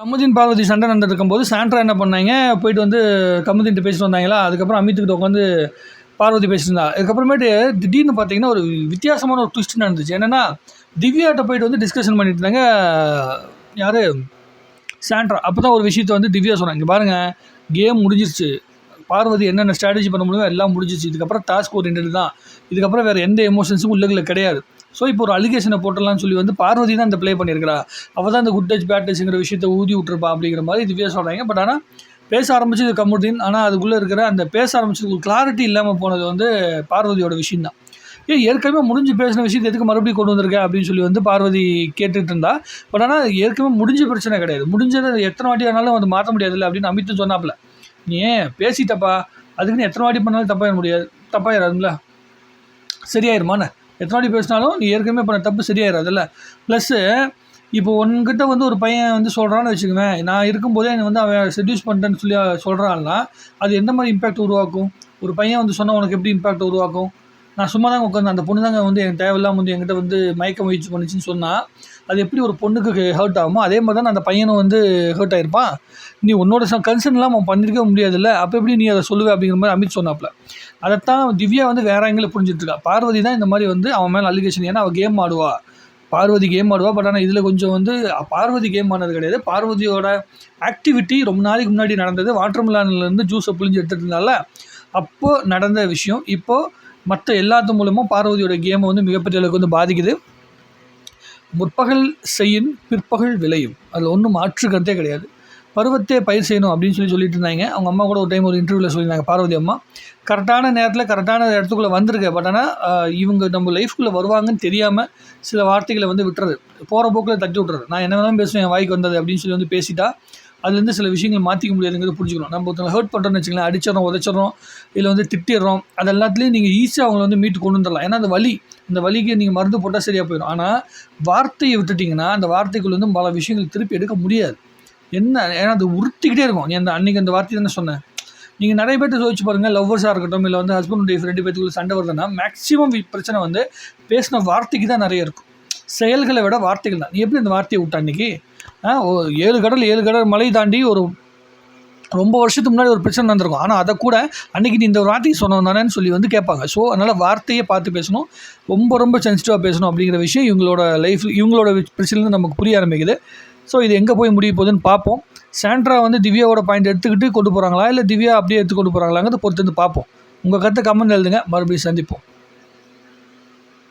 கமுதின் பார்வதி சண்டை நடந்துட்டு போது சாண்ட்ரா என்ன பண்ணாங்க? போயிட்டு வந்து கமுதின்ட்டு பேசிட்டு வந்தாங்களா? அதுக்கப்புறம் அமித்துக்கிட்ட உட்காந்து பார்வதி பேசியிருந்தா அதுக்கப்புறமேட்டு திடீர்னு பார்த்தீங்கன்னா ஒரு வித்தியாசமான ஒரு ட்விஸ்ட் நடந்துச்சு. என்னென்னா திவ்யாட்ட போயிட்டு வந்து டிஸ்கஷன் பண்ணிட்டு இருந்தாங்க யார்? சாண்ட்ரா. அப்போ தான் ஒரு விஷயத்த வந்து திவ்யா சொன்னாங்க. பாருங்கள் கேம் முடிஞ்சிருச்சு. பார்வதி என்னென்ன ஸ்ட்ராட்டஜி பண்ண முடியுமோ எல்லாம் முடிஞ்சிச்சு இதுக்கப்புறம் டாஸ்க் ஓரியன்ட் தான். இதுக்கப்புறம் வேறு எந்த எமோஷன்ஸும் உள்ளுக்குள்ள கிடையாது. ஸோ இப்போ ஒரு அலிகேஷனை போட்டலாம்னு சொல்லி வந்து பார்வதி தான் இந்த ப்ளே பண்ணியிருக்கிறா. அவள் தான் இந்த குட் டச் பேட் டச்சுங்கிற விஷயத்தை ஊதி விட்டுருப்பா அப்படிங்கிற மாதிரி திவ்யா சொல்கிறாங்க பட் ஆனால் பேச ஆரம்பிச்சது கமுதீன் ஆனால் அதுக்குள்ளே இருக்கிற அந்த பேச ஆரம்பிச்சது கிளாரிட்டி இல்லாமல் போனது வந்து பார்வதியோட விஷயந்தான் ஏன் ஏற்கனவே முடிஞ்சு பேசின விஷயத்தை எதுக்கு மறுபடியும் கொண்டு வந்திருக்க அப்படின்னு சொல்லி வந்து பார்வதி கேட்டுட்டு இருந்தா. பட் ஆனால் ஏற்கனவே முடிஞ்ச பிரச்சனை கிடையாது. முடிஞ்சதை எத்தனை வாட்டி ஆனாலும் வந்து மாற்ற முடியாதுல்ல அப்படின்னு அமித்து சொன்னாப்புல. நீ ஏன் பேசிட்டப்பா? அதுக்குன்னு எத்தனை வாட்டி பண்ணாலும் தப்பாக முடியாது. தப்பாயிடாதுங்களா சரியாயிருமாண்ணே எத்தனை பேசினாலும் நீ ஏற்கனவே பண்ண தப்பு சரியாயிடாதுல்ல ப்ளஸ்ஸு இப்போ உன்கிட்ட வந்து ஒரு பையன் வந்து சொல்கிறான்னு வச்சுக்குவேன். நான் இருக்கும்போதே என்னை வந்து அவன் செட்யூஸ் பண்ணிட்டேன்னு சொல்லி சொல்கிறான்னா அது எந்த மாதிரி இம்பேக்ட் உருவாக்கும்? ஒரு பையன் வந்து சொன்னால் உனக்கு எப்படி இம்பேக்ட் உருவாக்கும்? நான் சும்மா தாங்க உட்காந்து அந்த பொண்ணு தாங்க வந்து எனக்கு தேவையில்லாமல் வந்து என்கிட்ட வந்து மயக்க முயற்சி பண்ணுச்சுன்னு சொன்னால் அது எப்படி ஒரு பொண்ணுக்கு ஹர்ட் ஆகுமோ அதே மாதிரி தான் அந்த பையனும் வந்து ஹர்ட் ஆகிருப்பான் நீ உன்னோட கன்சர்ன் இல்லாமல் அவன் பண்ணியிருக்கவே முடியாதுல்ல அப்போ எப்படி நீ அதை சொல்லுவே அப்படிங்கிற மாதிரி அமித் சொன்னாப்புல அதைத்தான் திவ்யா வந்து வேற ஆங்கில புரிஞ்சிட்ருக்கா இருக்கா. பார்வதி தான் இந்த மாதிரி வந்து அவன் மேலே அலிகேஷன் ஏன்னா அவள் கேம் ஆடுவா. பார்வதி கேம் ஆடுவா பட் ஆனால் இதில் கொஞ்சம் வந்து பார்வதி கேம் ஆனது கிடையாது. பார்வதியோட ஆக்டிவிட்டி ரொம்ப நாளைக்கு முன்னாடி நடந்தது. வாட்டர் மிலான்லேருந்து ஜூஸை புளிஞ்சு எடுத்துகிட்டு இருந்தால அப்போது நடந்த விஷயம். இப்போது மற்ற எல்லாத்து மூலமும் பார்வதியோட கேமை வந்து மிகப்பெரிய அளவுக்கு வந்து பாதிக்குது. முற்பகல் செய்யின் பிற்பகல் விளையும். அதில் ஒன்றும் மாற்று கருத்தே கிடையாது. பருவத்தே பயிர் செய்யணும் அப்படின்னு சொல்லி சொல்லிட்டு இருந்தாங்க. அவங்க அம்மா கூட ஒரு டைம் ஒரு இன்டர்வியூவில் சொல்லியிருந்தாங்க பார்வதி அம்மா. கரெக்டான நேரத்தில் கரெக்டான இடத்துக்குள்ளே வந்திருக்கு பட் ஆனால் இவங்க நம்ம லைஃப்குள்ளே வருவாங்கன்னு தெரியாமல் சில வார்த்தைகளை வந்து விட்டுறது. போகிற போக்கில் தட்டி விட்டுறது. நான் என்ன வேணாலும் பேசுவேன் என் வாய்க்கு வந்தது அப்படின்னு சொல்லி வந்து பேசிட்டா அதுலேருந்து சில விஷயங்கள் மாற்றிக்க முடியாதுங்கிறது புரிஞ்சுக்கணும். நம்ம ஒருத்தவங்க ஹர்ட் பண்ணுறோன்னு வச்சுக்கலாம் அடிச்சிடறோம் உதச்சிடறோம் இல்லை வந்து திட்டிடுறோம் அது எல்லாத்துலேயும் நீங்கள் ஈஸியாக அவங்கள வந்து மீட்டு கொண்டு வந்துடலாம். ஏன்னா அந்த வலி அந்த வலிக்கு நீங்கள் மருந்து போட்டால் சரியாக போயிடும். ஆனால் வார்த்தையை விட்டுட்டிங்கன்னா அந்த வார்த்தைக்குள்ள வந்து பல விஷயங்கள் திருப்பி எடுக்க முடியாது. என்ன ஏன்னா அது உறுத்திக்கிட்டே இருக்கும். நீ அந்த அன்றைக்கி அந்த வார்த்தை தானே சொன்னேன் நீங்கள் நிறைய பேர்ட்ட சோதிச்சு பாருங்கள் லவ்வர்ஸாக இருக்கட்டும் இல்லை வந்து ஹஸ்பண்ட் ஒய்ஃப் ரெண்டு பேத்துக்குள்ள சண்டை வருதுன்னா மேக்ஸிமம் பிரச்சனை வந்து பேசின வார்த்தைக்கு தான் நிறைய இருக்கும். செயல்களை விட வார்த்தைகள் தான். நீ எப்படி அந்த வார்த்தையை விட்டா இன்றைக்கி ஏழு கடல் ஏழு கடல் மலை தாண்டி ஒரு ரொம்ப வருஷத்துக்கு முன்னாடி ஒரு பிரச்சனை நடந்திருக்கும். ஆனால் அதை கூட அன்றைக்கி நீ இந்த ஒரு வார்த்தையை சொன்னோம் தானேன்னு சொல்லி வந்து கேட்பாங்க. ஸோ அதனால் வார்த்தையை பார்த்து பேசணும். ரொம்ப ரொம்ப சென்சிட்டிவாக பேசணும் அப்படிங்கிற விஷயம் இவங்களோட லைஃப் இவங்களோட பிரச்சனை நமக்கு புரிய ஆரம்பிக்குது. ஸோ இது எங்கே போய் முடிய போகுதுன்னு பார்ப்போம். சாண்ட்ரா வந்து திவ்யாவோட பாயிண்ட் எடுத்துக்கிட்டு கொண்டு போகிறாங்களா இல்லை திவ்யா அப்படியே எடுத்து கொண்டு போகிறாங்களாங்கிறத பொறுத்து வந்து பார்ப்போம். உங்கள் கருத்தை கமெண்ட் எழுதுங்க. மறுபடியும் சந்திப்போம்.